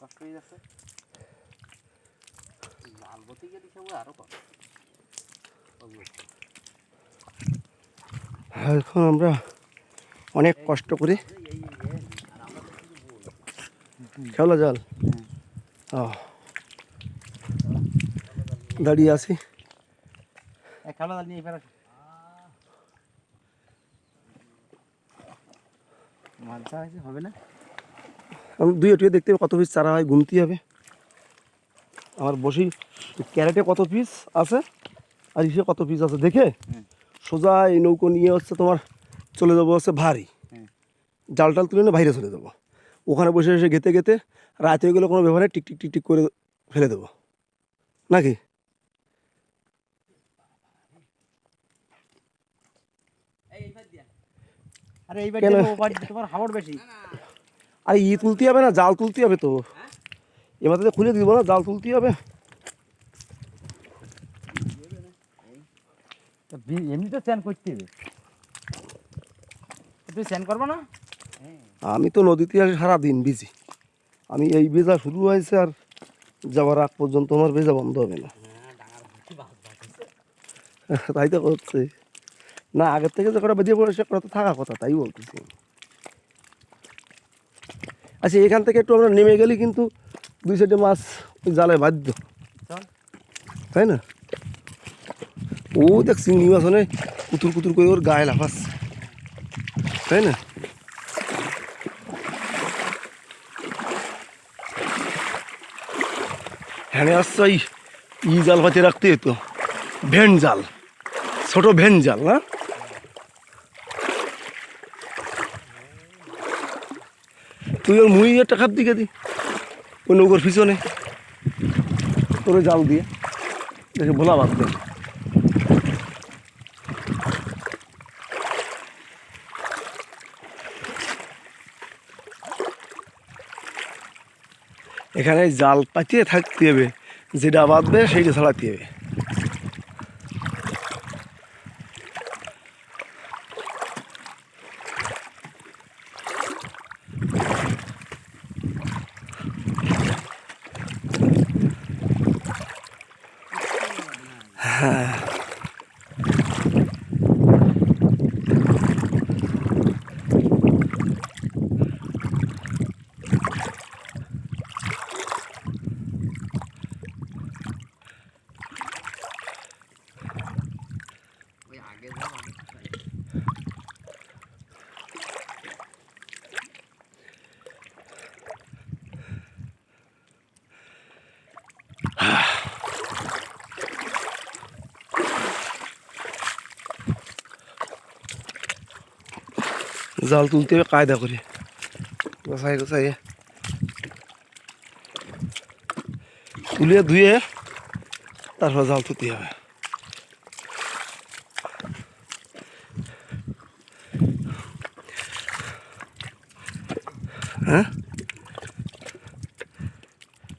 কষ্ট হয়ে যাচ্ছে। লাল কষ্ট। এখন আমরা অনেক কষ্ট করে খেলা জাল দাঁড়িয়ে আছি। খেলা জাল নিয়ে ফেরা আছে হবে না? দুই এটিও দেখতে হবে কত পিস চারা হয় গুনতে হবে। আমার বসি ক্যারেটে কত পিস আছে আর ইসে কত পিস আছে দেখে? সোজা এই নৌকো নিয়ে হচ্ছে তোমার চলে যাব হচ্ছে ভারী। জাল টাল তুলে নিয়ে বাইরে চলে যাব। ওখানে বসে এসে গেতে গেতে রাত হয়ে গেলে কোনো ব্যাপারে টিক টিক টিক টিক করে ফেলে দেবো। নাকি? আরে এইবার তোমার হাওড় বেশি। আর ই তুলতে হবে না জাল তুলতে হবে তো। এবার তো খুলে দিব না জাল তুলতে হবে। তো বি- এমনি তো স্যান করতে হবে? তুই স্যান করব না? আমি তো নদীতে আসি সারাদিন বিজি আমি এই বেজা শুরু হয়েছে আর যাওয়ার আগ পর্যন্ত আমার বেজা বন্ধ হবে না। তাই তো করছে। না আগের থেকে যে কটা বেরিয়ে পড়ে সে কটা তো থাকা কথা তাই বলতেছি। আচ্ছা এখান থেকে একটু আমরা নেমে গেলে কিন্তু দুই সাইডে মাছ জালে বাধ্য তাই না? ও দেখ চিংড়ি মাছ মানে কুতুর কুতুর করে ওর গায়ে লাফাচ্ছে তাই না? হ্যাঁ আসছে ই জাল পাতে রাখতে হতো ভেন জাল ছোট ভেন জাল না? তুই ওর মুই একটা খাপ দিকে দি। ওই নৌকোর পিছনে। তোর জাল দিয়ে। দেখে ভোলা বাদ দে এখানে জাল পাতিয়ে থাকতে হবে। যেটা বাঁধবে, সেইটা ছাড়াতে হবে। জাল তুলতে হবে কায়দা করে। গোসাই গোসাই তুলে ধুয়ে তারপর জাল তুলতে হবে। হ্যাঁ